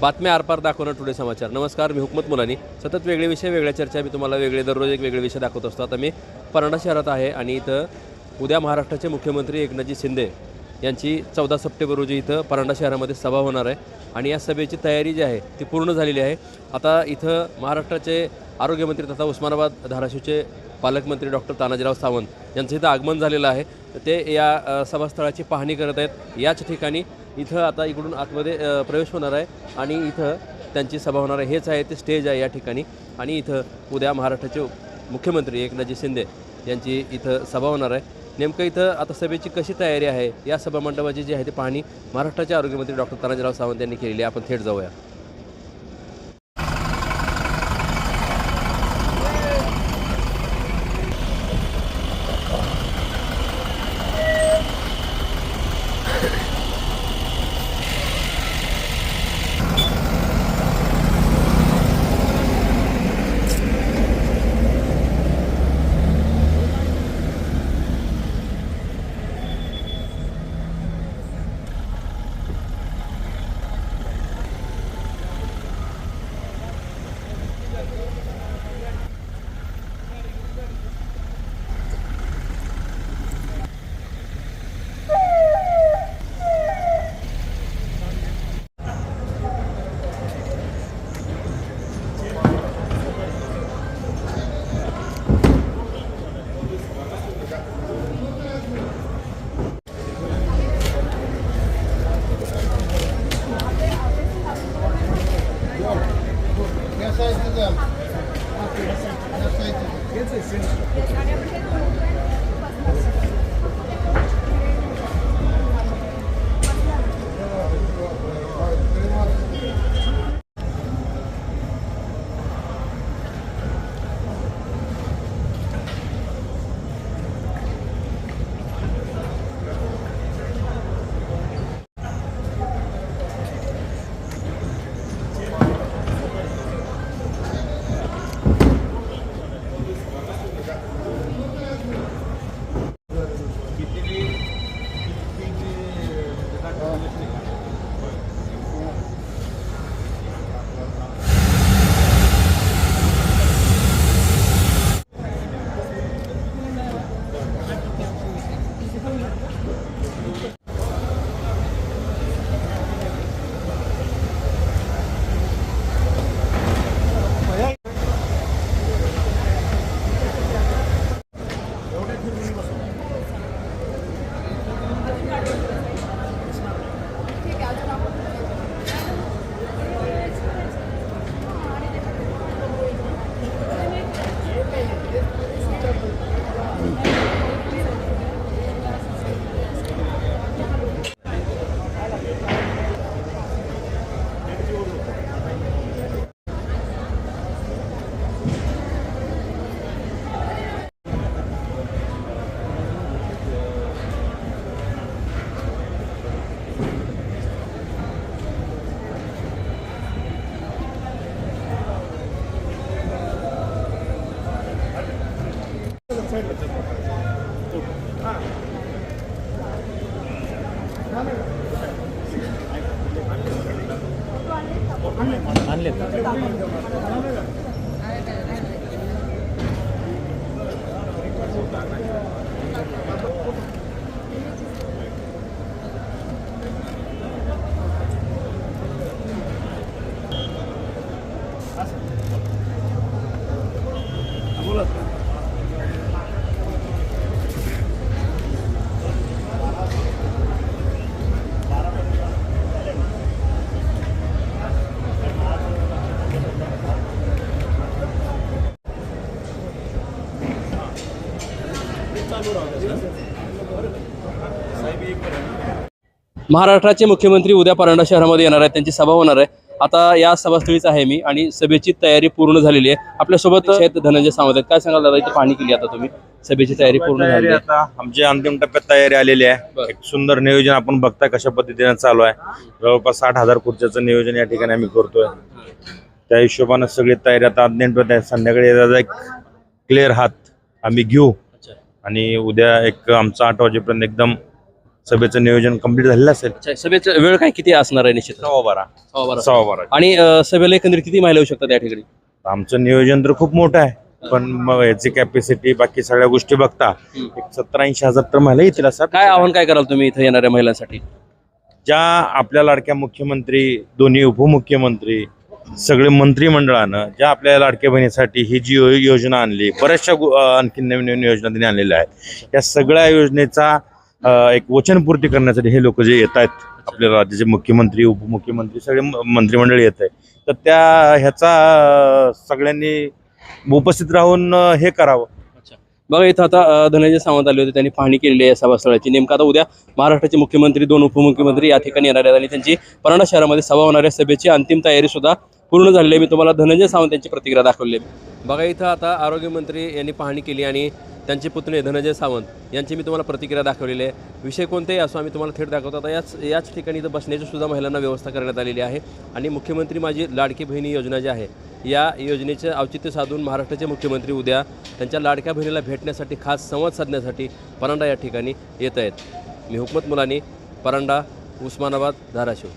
बातम्या आरपार दाखवणं टुडे समाचार. नमस्कार मी हुकमत मुलानी. सतत वेगळे विषय वेगळ्या चर्चा मी तुम्हाला वेगळे दररोज एक वेगळे विषय दाखवत असतो. आता मी परांडा शहरात आहे आणि इथं उद्या महाराष्ट्राचे मुख्यमंत्री एकनाथजी शिंदे यांची चौदा सप्टेंबर रोजी इथं परांडा शहरामध्ये सभा होणार आहे. आणि या सभेची तयारी जी आहे ती पूर्ण झालेली आहे. आता इथं महाराष्ट्राचे आरोग्यमंत्री तथा उस्मानाबाद धाराशिवचे पालकमंत्री डॉक्टर तानाजीराव सावंत यांचं इथं आगमन झालेलं आहे. ते या सभास्थळाची पाहणी करत आहेत. याच ठिकाणी इथं आता इकडून आतमध्ये प्रवेश होणार आहे आणि इथं त्यांची सभा होणार आहे. हेच आहे ते स्टेज आहे या ठिकाणी. आणि इथं उद्या महाराष्ट्राचे मुख्यमंत्री एकनाथजी शिंदे यांची इथं सभा होणार आहे. नेमकं इथं आता सभेची कशी तयारी आहे? या सभामंडपाची जी आहे ती पाहणी महाराष्ट्राचे आरोग्यमंत्री डॉक्टर तानाजीराव सावंत यांनी केलेली आहे. आपण थेट जाऊया. Gracias. 到。महाराष्ट्राचे मुख्यमंत्री उद्या परांडा शहरामध्ये येणार आहेत. त्यांची सभा होणार आहे. आता या सभास्थळीच आहे मी आणि सभेची तयारी पूर्ण झालेली आहे. आपल्यासोबत आहेत धनंजय सावंत. आहेत काय सांगाल दादा? इथं पाहणी केली आता तुम्ही. सभेची तयारी पूर्ण झाली आहे. आता आमची अंतिम टप्प्यात तयारी आलेली आहे. बरं. एक सुंदर नियोजन आपण बघताय कशा पद्धतीने चालू आहे. जवळपास साठ हजार खुर्च्याचं नियोजन या ठिकाणी आम्ही करतोय. त्या हिशोबानं सगळी तयारी आता अंतिम टप्प्यात आहे संध्याकाळी याचा एक क्लिअर हात आम्ही घेऊ. आणि उद्या एक आमचा आठ वाजेपर्यंत एकदम सभेचं नियोजन कंप्लीट झालेलं असेल. अच्छा सभेचा वेळ काय किती असणार आहे निश्चित सव्वा बारा. सव्वा बारा. सव्वा बारा. आणि अ, सभेला एकंदरीत किती महिला येऊ शकतात या ठिकाणी? आमचं नियोजन तर खूप मोठं आहे. पण मग याची कॅपॅसिटी बाकी सगळ्या गोष्टी बघता एक सत्तर ऐंशी हजार तर महिला येतील असं काय आव्हान काय कराल तुम्ही इथे येणाऱ्या महिलांसाठी? ज्या आपल्या लाडक्या मुख्यमंत्री दोन्ही उपमुख्यमंत्री सगळे मंत्रिमंडळानं ज्या आपल्या लाडक्या बहिणीसाठी ही जी योजना आणली बऱ्याचशा आणखी आणखीन नवीन नवीन योजना त्यांनी आणलेल्या आहेत. या सगळ्या योजनेचा एक वचनपूर्ती करण्यासाठी हे लोक जे येत आहेत आपल्या राज्याचे मुख्यमंत्री उपमुख्यमंत्री सगळे मंत्रिमंडळ येत आहे तर त्या ह्याचा सगळ्यांनी उपस्थित राहून हे करावं. बघा इथं आता धनंजय सावंत आले होते त्यांनी पाहणी केलेली आहे सभास्थळाची. नेमकं आता उद्या महाराष्ट्राचे मुख्यमंत्री दोन उपमुख्यमंत्री या ठिकाणी येणार आहेत आणि त्यांची परांडा शहरामध्ये सभा होणाऱ्या सभेची अंतिम तयारी सुद्धा पूर्ण झालेली आहे. मी तुम्हाला धनंजय सावंत यांची प्रतिक्रिया दाखवली बघा इथं आता आरोग्यमंत्री यांनी पाहणी केली आणि त्यांचे पुतणे धनंजय सावंत. यांची मी तुम्हाला प्रतिक्रिया दाखवलेली आहे. विषय कोणतेही असो आम्ही तुम्हाला थेट दाखवतो. आता याच याच ठिकाणी इथं बसण्याची सुद्धा महिलांना व्यवस्था करण्यात आलेली आहे. आणि मुख्यमंत्री माझी लाडकी बहिणी योजना जी आहे या योजनेचे औचित्य साधून महाराष्ट्राचे मुख्यमंत्री उद्या त्यांच्या लाडक्या बहिणीला भेटण्यासाठी खास संवाद साधण्यासाठी परांडा या ठिकाणी येत आहेत. मी हुकमत मुलानी परांडा उस्मानाबाद धाराशिव.